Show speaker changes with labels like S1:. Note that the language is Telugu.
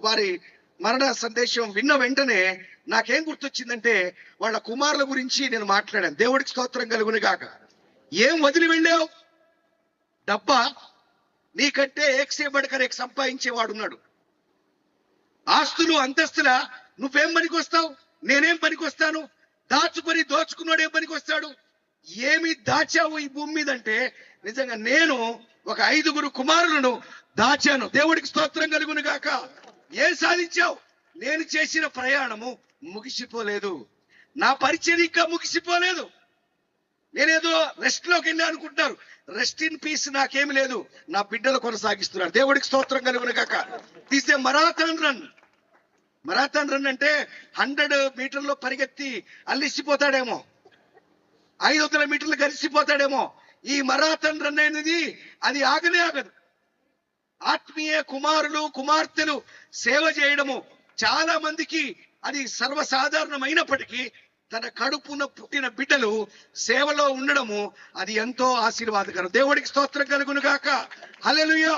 S1: వారి మరణ సందేశం విన్న వెంటనే నాకేం గుర్తొచ్చిందంటే వాళ్ళ కుమారుల గురించి నేను మాట్లాడాను. దేవుడికి స్తోత్రం కలుగుని కాక ఏం వదిలి వెళ్ళావు? డబ్బా? నీకంటే ఏక్సేపడకర్ ఏక్ సంపాదించేవాడు ఉన్నాడు. ఆస్తులు అంతస్తుల? నువ్వేం పనికొస్తావు? నేనేం పనికొస్తాను? దాచుకొని దోచుకున్నాడు ఏం పనికొస్తాడు? ఏమి దాచావు ఈ భూమి మీద అంటే నిజంగా నేను ఒక ఐదుగురు కుమారులను దాచాను. దేవుడికి స్తోత్రం కలుగును గాక. ఏం సాధించావు? నేను చేసిన ప్రయాణము ముగిసిపోలేదు. నా పరిచయం ఇంకా ముగిసిపోలేదు. నేనేదో రెస్ట్లోకి వెళ్ళా అనుకుంటున్నారు. రెస్ట్ ఇన్ పీస్ నాకేమి లేదు. నా బిడ్డలు కొనసాగిస్తున్నారు. దేవుడికి స్తోత్రం కలుగును కాక తీసే మరాథాన్ రన్ మరాథాన్ రన్ అంటే హండ్రెడ్ మీటర్లో పరిగెత్తి అల్లిసిపోతాడేమో ఐదు వందల మీటర్లు కలిసిపోతాడేమో. ఈ మరాథాన్ రన్ అనేది అది ఆగనే ఆగదు. ఆత్మీయ కుమారులు కుమార్తెలు సేవ చేయడము చాలా మందికి అది సర్వసాధారణమైనప్పటికీ తన కడుపున పుట్టిన బిడ్డలు సేవలో ఉండడము అది ఎంతో ఆశీర్వాదకరం. దేవుడికి స్తోత్రం కలుగును గాక హల్లెలూయా.